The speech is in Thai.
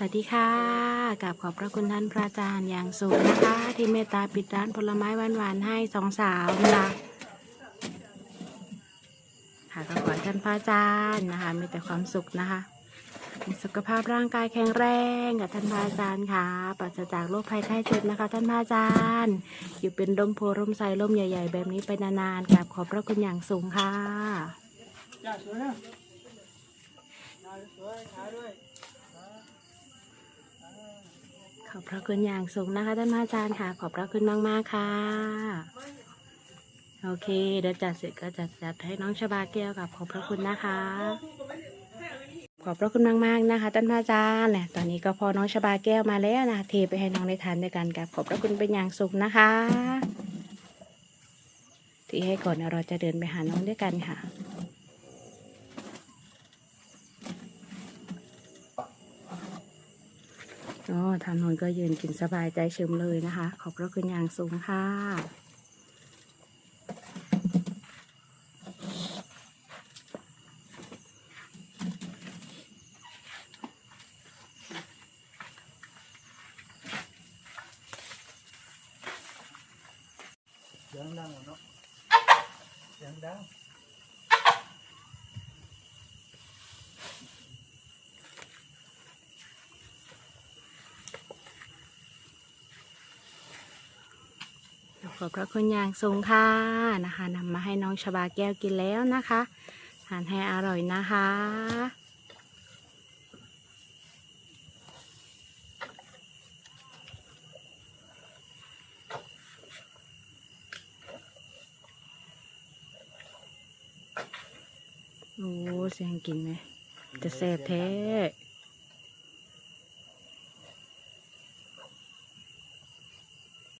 สวัสดีค่ะกับขอบพระคุณท่านพระอาจารย์อย่างสูงนะคะ ที่เมตตาปิดร้านผลไม้หวานๆให้สองสาวนะคะค่ะก็ขอให้ท่านพระอาจารย์นะคะมีแต่ความสุขนะคะมีสุขภาพร่างกายแข็งแรงกับท่านพระอาจารย์ค่ะปราศจากโรคภัยไข้เจ็บนะคะ ท่านพระอาจารย์ อยู่เป็นร่มโพร่มไทรร่มใหญ่ ๆ แบบนี้ไปนานๆกับขอบพระคุณอย่างสูงค่ะ จ้าสวยนะจ้าสวยขาด้วย ขอบพระคุณอย่างสูงนะคะท่านพระอาจารย์ค่ะ ขอบพระคุณมาก ๆ ค่ะ โอเค เดี๋ยวจัดเสร็จก็จะจัดให้น้องชบาแก้วกับขอบพระคุณนะคะ ขอบพระคุณมากๆนะคะท่านพระอาจารย์เนี่ยตอนนี้ก็พอน้องชบาแก้วมาแล้วนะเทไปให้น้องได้ทานด้วยกันกับขอบพระคุณเป็นอย่างสูงนะคะที่ให้ก่อนเดี๋ยวเราจะเดินไปหาน้องด้วยกันค่ะ ก็ทางนนก็ยืนกินสบายใจชิมเลยนะคะ ขอบพระคุณอย่างสูงค่ะเสียงดังหมดเนาะเสียงดัง ขอบพระคุณอย่างสูงค่ะนะคะนำมาให้น้องชบาแก้วกินแล้วนะคะทานให้อร่อยนะคะโอ้เสียงกินไหมจะแซ่บแท้